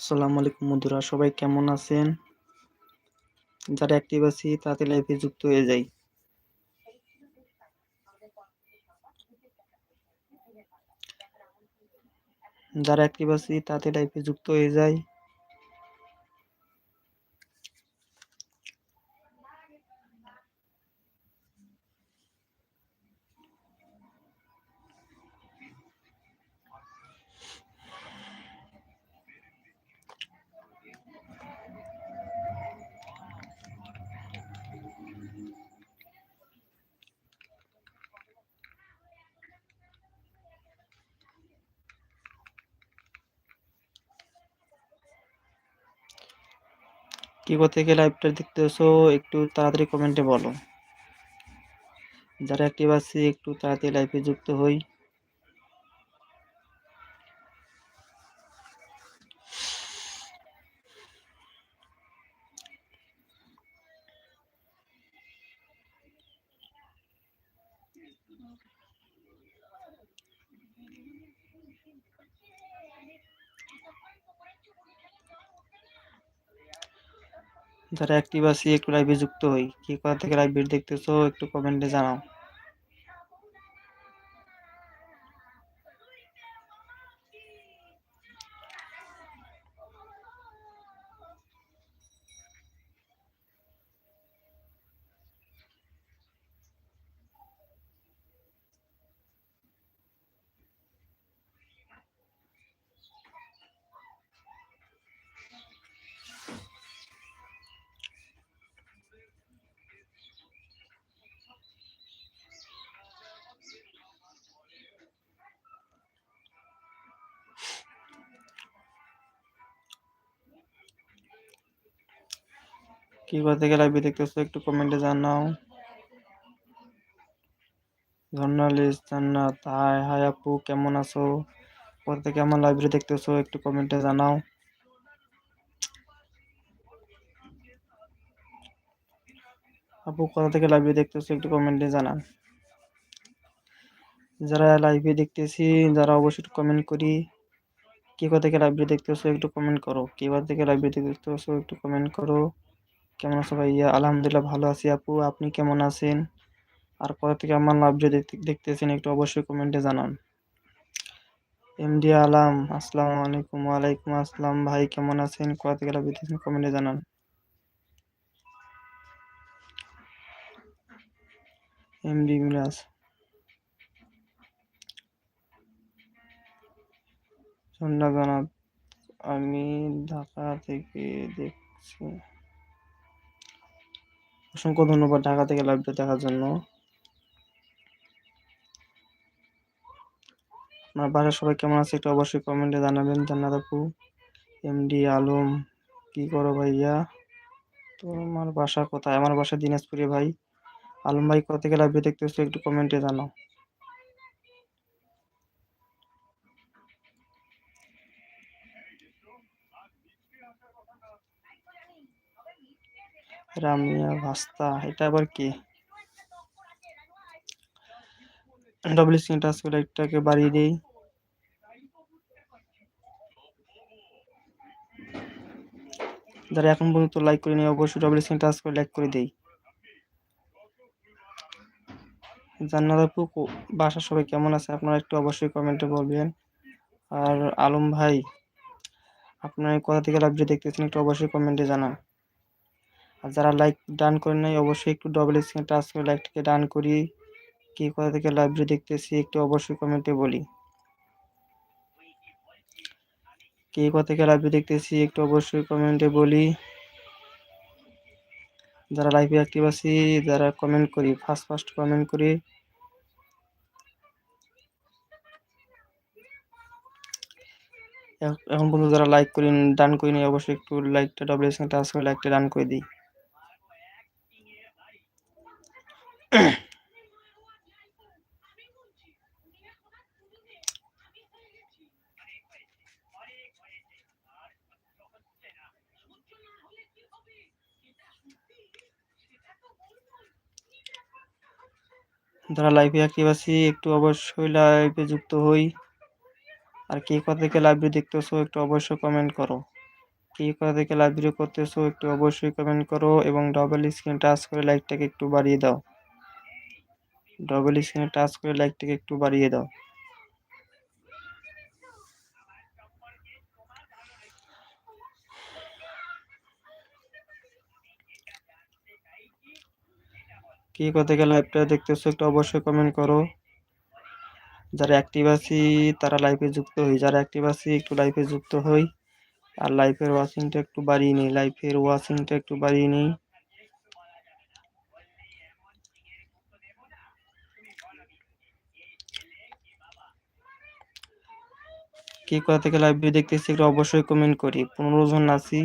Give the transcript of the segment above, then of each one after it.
আসসালামু আলাইকুম বন্ধুরা, সবাই কেমন আছেন? যারা অ্যাক্টিভ আছি তাতে লাইফে যুক্ত হয়ে যাই। যারা অ্যাক্টিভ আছি তাতে লাইফে যুক্ত হয়ে যায় কি থেকে লাইভটা দেখতেছো, একটু তাড়াতাড়ি কমেন্টে বলো। যারা অ্যাক্টিভ আছে, একটু তাড়াতাড়ি লাইভে যুক্ত হই। যারা অ্যাক্টিভ আছি, একটু লাইভে যুক্ত হই। কি কোথা থেকে লাইভ দেখতেছো, একটু কমেন্টে জানাও। কি থেকে লাইভে দেখতেছো একটু কমেন্টে জানাও। জার্নালিস্ট জান্নাত, হাই হাই আপু, কেমন আছো? কোথা থেকে আমার লাইব্রেরি দেখতেছো একটু কমেন্টে জানাও। আপু, কোথা থেকে লাইভে দেখতেছো একটু কমেন্টে জানান। যারা লাইভে দেখতেছি, যারা অবশ্যই কমেন্ট করি। কে কোথা থেকে লাইভে দেখতেছো একটু কমেন্ট করো। কে কোথা থেকে লাইভে দেখতেছো একটু কমেন্ট করো। কেমন আছো ভাইয়া? আলহামদুলিল্লাহ ভালো আছি আপু। আপনি কেমন আছেন? আর কোথা থেকে আমার লাইভে দেখতেছেন একটু অবশ্যই কমেন্টে জানান। এমডি আলাম আসসালামু আলাইকুম। ওয়ালাইকুম আসসালাম। ভাই, কেমন আছেন? কোথা থেকে লাইভে দেখতেছেন কমেন্টে জানান। এমডি মিরাজ ধন্যবাদ আমি ঢাকা থেকে দেখছি। অসংখ্য ধন্যবাদ ঢাকা থেকে লাইভটা দেখার জন্য। আপনার বাসার সবাই কেমন আছে একটু অবশ্যই কমেন্টে জানাবেন। ধন্যবাদ আপু এমডি আলম, কি করো ভাইয়া? তোমার বাসা কোথায়? আমার বাসা দিনাজপুরে ভাই। আলম ভাই কোথা থেকে লাইভে দেখতেছো একটু কমেন্টে জানাও। রামিয়া ভাস্তা, এটা আবার কি? ডবল স্ক্রিন টাচ করে একটাকে বাড়িয়ে দেই। যারা এখন পর্যন্ত লাইক করে নিয়ে অবশ্যই ডবল স্ক্রিন টাচ করে লাইক করে দেই। জান্নাত আপু বাসার সবাই কেমন আছে? আপনারা একটু অবশ্যই কমেন্টে বলবেন। আর আলম ভাই, আপনার কোথা থেকে লাইভটি দেখতেছেন, একটু অবশ্যই কমেন্টে জানান। আর যারা লাইক ডান করে নাই, অবশ্যই একটু ডবল স্ক্রিন টাচ করে লাইকটাকে ডান করি। কি কোথা থেকে লাইভটি দেখতেছি, একটু অবশ্যই কমেন্টে বলি। কে কোথা থেকে লাইভে দেখতেছি, একটু অবশ্যই কমেন্টে বলি। যারা লাইভে অ্যাক্টিভ আছি, যারা কমেন্ট করি ফার্স্ট ফার্স্ট কমেন্ট করি। এখন পর্যন্ত যারা লাইক করি ডান করি নি অবশ্যই একটু লাইকটা ডবল টাচ করে লাইকটা ডান করে দিই। যারা লাইভে অ্যাক্টিভ আছি। একটু অবশ্যই লাইভে যুক্ত হই। আর কে কোথা থেকে লাইভে দেখতেছো, একটু অবশ্যই কমেন্ট করো। কে কোথা থেকে লাইভ করতেছো, একটু অবশ্যই কমেন্ট করো এবং ডবল স্ক্রিন টাচ করে লাইকটাকে একটু বাড়িয়ে দাও। ডবল স্ক্রিনে টাচ করে লাইকটাকে একটু বাড়িয়ে দাও। কে কোথা থেকে লাইভটা দেখতেছো একটু অবশ্যই কমেন্ট করো। যারা অ্যাক্টিভ আছি, তারা লাইভে যুক্ত হই। যারা অ্যাক্টিভ আছি, একটু লাইভে যুক্ত হই। আর লাইফের ওয়াচিংটা একটু বাড়িয়ে নিই। লাইফের ওয়াচিংটা একটু বাড়িয়ে নিই। কে কোথা থেকে লাইভ ভিডিও দেখতেছি একটু অবশ্যই কমেন্ট করি। পনেরো জন আছি।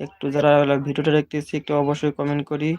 একটু যারা ভিডিওটা দেখতেছি একটু অবশ্যই কমেন্ট করি।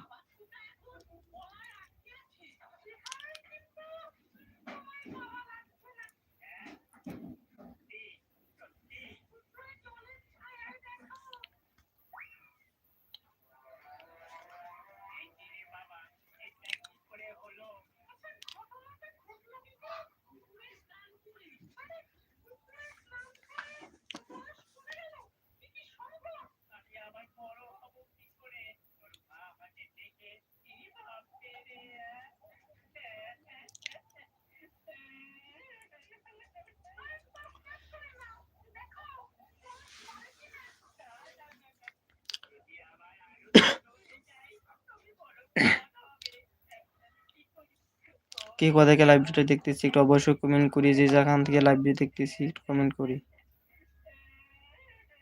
কে কোথা থেকে লাইভ ভিডিওটা দেখতেছি একটু অবশ্যই কমেন্ট করি, যে যেখান থেকে লাইভ ভিডিও দেখতেছি একটু কমেন্ট করি।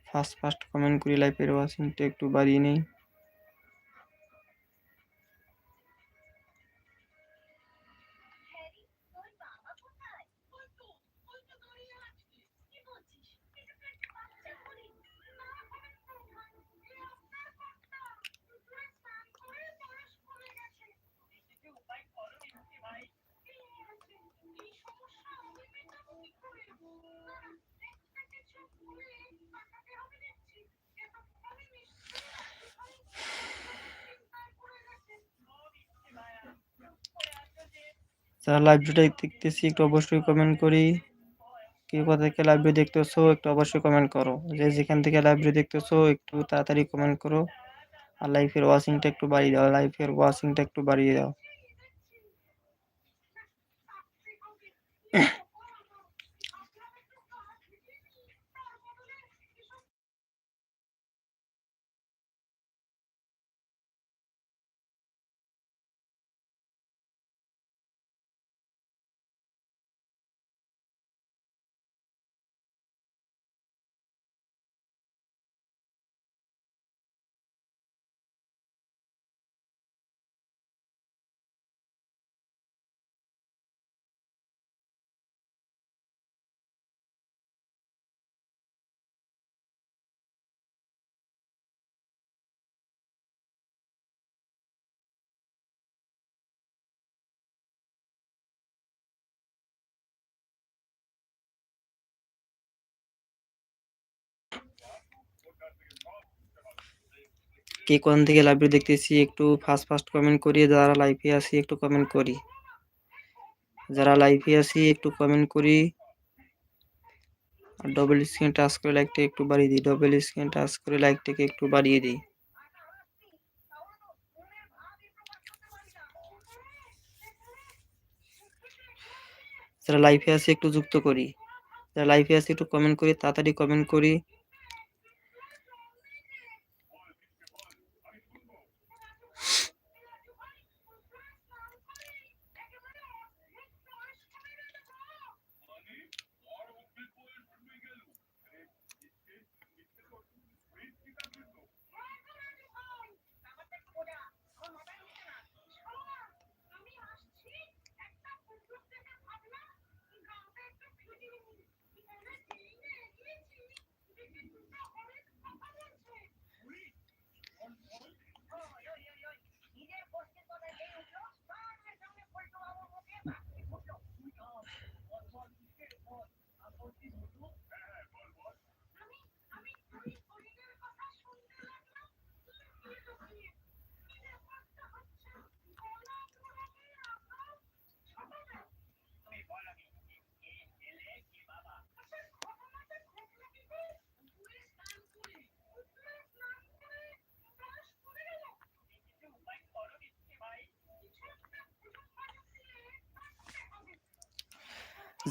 ফার্স্ট ফার্স্ট কমেন্ট করি লাইভের ওয়াচিংটা একটু বাড়িয়ে নেই। যারা লাইভ ভিডিও দেখতেছি, একটু অবশ্যই কমেন্ট করি। কেউ কোথা থেকে লাইভ ভিডিও দেখতেছো, একটু অবশ্যই কমেন্ট করো। যে যেখান থেকে লাইভ ভিডিও দেখতেছো, একটু তাড়াতাড়ি কমেন্ট করো। আর লাইফের ওয়াশিংটা একটু বাড়িয়ে দাও লাইফের ওয়াশিংটা একটু বাড়িয়ে দাও। কে কোন থেকে লাইভ ভিডিও দেখতেছি, একটু ফার্স্ট ফার্স্ট কমেন্ট করি যারা লাইভে আছি, একটু কমেন্ট করি। যারা লাইভে আছি, একটু কমেন্ট করি। আর ডবল স্ক্রিন টাচ করে লাইকটা একটু বাড়িয়ে দিই। ডবল স্ক্রিন টাচ করে লাইকটাকে একটু বাড়িয়ে দিই। যারা লাইভে আছে, একটু যুক্ত করি। যারা লাইভে আছে, একটু কমেন্ট করি, তাড়াতাড়ি কমেন্ট করি।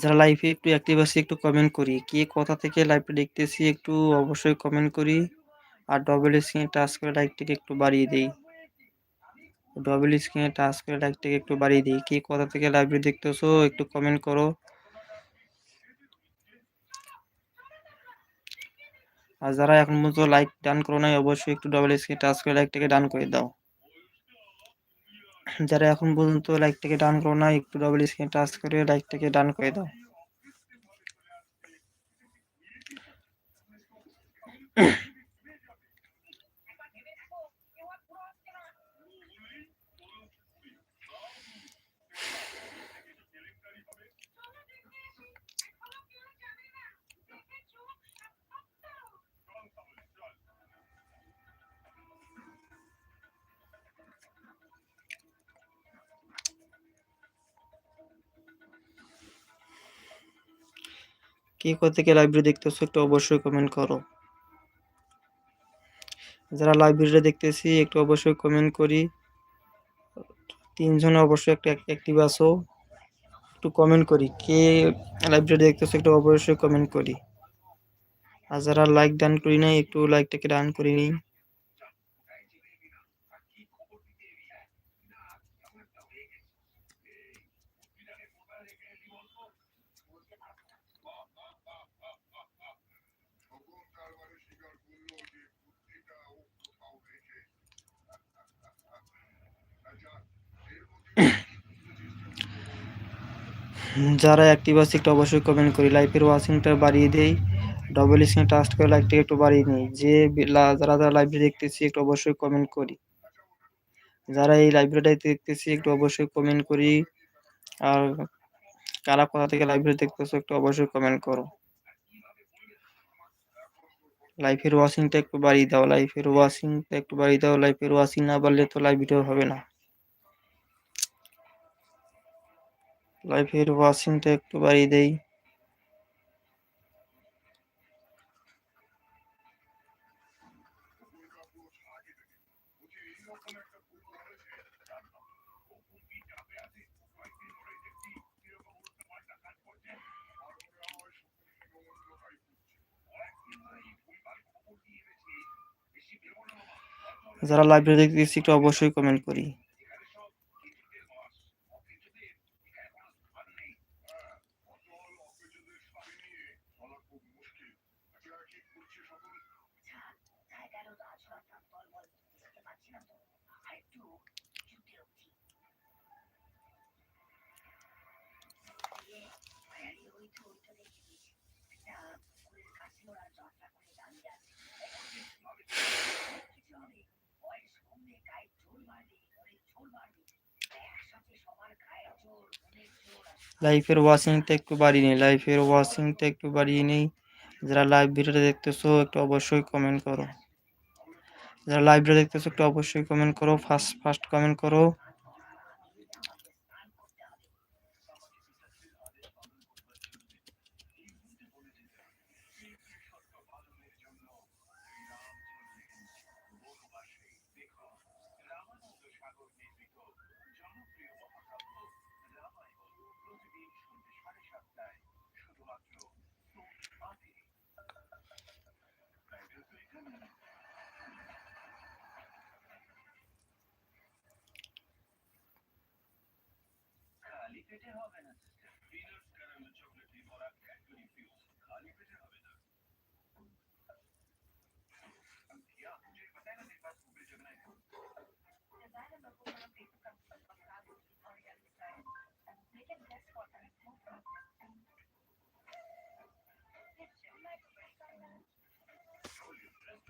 যারা লাইভে একটু অ্যাক্টিভ আছে, একটু কমেন্ট করি। কে কোথা থেকে লাইভটা দেখতেছি একটু অবশ্যই কমেন্ট করি। আর ডবল স্ক্রিনে টাচ করে লাইকটাকে একটু বাড়িয়ে দিই। ডবল স্ক্রিনে টাচ করে লাইকটাকে একটু বাড়িয়ে দিই। কে কোথা থেকে লাইভটা দেখতেছো, একটু কমেন্ট করো। আর যারা এখন পর্যন্ত লাইক ডান করো নাই, অবশ্যই একটু ডবল স্ক্রিনে টাচ করে লাইকটাকে ডান করে দাও। যারা এখন পর্যন্ত লাইকটাকে ডান করো না, একটু ডবল স্ক্রিনে টাচ করে লাইকটাকে ডান করে দাও। কে কোথা থেকে লাইব্রেরি দেখতেছো একটু অবশ্যই কমেন্ট করো। যারা লাইব্রেরিটা দেখতেছি, একটু অবশ্যই কমেন্ট করি। তিনজনে অবশ্যই একটা অ্যাক্টিভ আসো একটু কমেন্ট করি। কে লাইব্রেরি দেখতেছো একটু অবশ্যই কমেন্ট করি। আর যারা লাইক ডান করি নাই, একটু লাইকটাকে ডান করি নিই যারা অ্যাক্টিভ আছে একটু অবশ্যই কমেন্ট করি। লাইফের ওয়াচিংটা বাড়িয়ে দেই ডবল স্ক্রিনে টাস্ট করে লাইকটাকে একটু বাড়িয়ে নিই। যে যারা যারা লাইভে দেখতেছি একটু অবশ্যই কমেন্ট করি। যারা এই লাইব্রেরিটাই দেখতেছি একটু অবশ্যই কমেন্ট করি। আর কারা কোথা থেকে লাইব্রেরি দেখতেছো একটু অবশ্যই কমেন্ট করো। লাইফের ওয়াচিংটা একটু বাড়িয়ে দাও লাইফের ওয়াচিংটা একটু বাড়িয়ে দাও। লাইফের ওয়াচিং না বাড়লে তো লাইভ ভিডিও হবে না। লাইফের ওয়াচিংটা একটু বাড়িয়ে দেই। যারা লাইব্রেরি দেখতেছি একটু অবশ্যই কমেন্ট করি। লাইফের ওয়াচিংটা একটু বাড়িয়ে নেই লাইফের ওয়াচিংটা একটু বাড়িয়ে নেই। যারা লাইভ ভিডিওটা দেখতেছো, একটু অবশ্যই কমেন্ট করো। যারা লাইভ ভিডিও দেখতেছো, একটু অবশ্যই কমেন্ট করো ফার্স্ট ফার্স্ট কমেন্ট করো। হবে না।